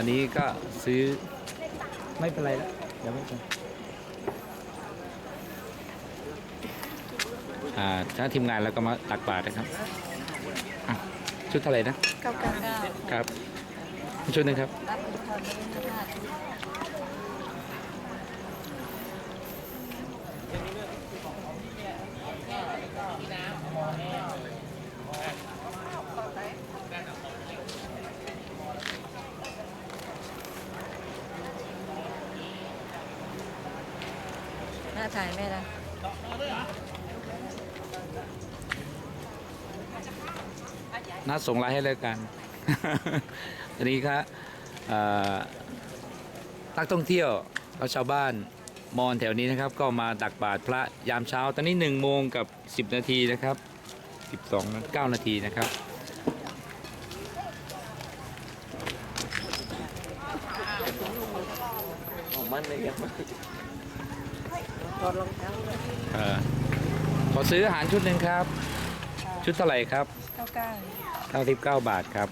ตอนนี้ก็ซื้อไม่เป็นไรแล้วเดี๋ยวไม่เป็นไรอ่าถ้าทีมงานแล้วก็มาตักบาตรนะครับอะชุดเท่าไหร่นะเก้าเก้าเก้าครับ ชุดหนึงครับ รับผิดชอบด้วยน น้าถ่ายแม่ละนัดส่งไลน์ให้เลยกันตอนนี้ครับเอ่อนักท่องเที่ยวและชาวบ้านมอนแถวนี้นะครับ ก็มาตักบาตรพระยามเช้า ตอนนี้1โมงกับ 10 นาทีนะครับ 12 9 นาทีนะครับมันเลยครับ ถอดรองเท้าเลยเอ่อขอซื้ออาหารชุดหนึ่งครับ ชุดเท่าไหร่ครับเก้าเก้า99บาทครับ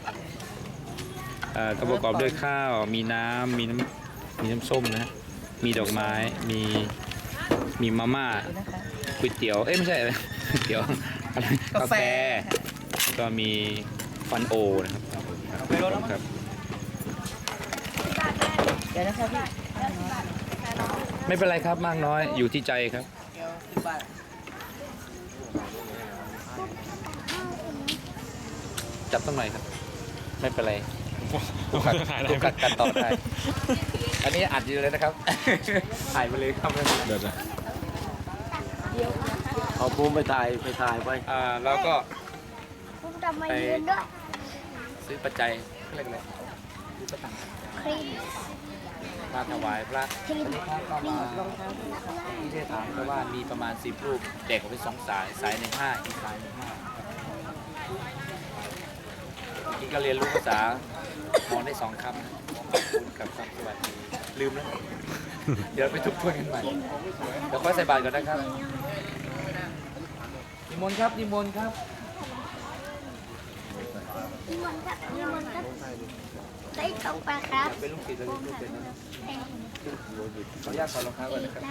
เอ่อก็ประกอบด้วยข้าว มีน้ำมีน้ำมีน้ำส้มนะฮะมีดอกไม้ มี มีมาม่า ดูนะคะก๋วยเตี๋ยว เอ้ยไม่ใช่อะไรก๋วยเตี๋ยวอะไรกาแฟ ก็มีฟันโอนะครับครับ เดี๋ยวนะคะพี่ ไม่เป็นไรครับมากน้อยอยู่ที่ใจครับจับต้นหน่อยครับ ไม่เป็นไรถูกกัดถูกกัดกัดต่อได้ อันนี้อัดอยู่เลยนะครับ ถ่ายไปเลยครับเดี๋ยวเอาภูมิไปถ่ายไปถ่ายไปอ่าแล้วก็ผมจะมายืนด้วยซื้อปัจจัยเรียกอะไรซื้อประตังค์ครีม มาถวายพระครีมก็มาที่ได้ถามเพราะว่ามีประมาณสิบรูปแจกออกไปสองสายสายหนึ่งห้าอีกสายหนึ่งห้าอีกก็เรียนรู้ภาษามองได้สองคำนะขอบคุณกับคำสวัสดีลืมแล้ว เดี๋ยวไปทุบทวนกันใหม่เดี๋ยวค่อยใส่บาตรก่อนนะครับนิมนต์ครับนิมนต์ครับนิมนต์ครับนิมนต์ครับ ได้ตรงไปครับเป็นลูกศิษย์แล้วลูกเป็นนะเป็นขออนุญาตขอรองเท้าก่อนนะครับ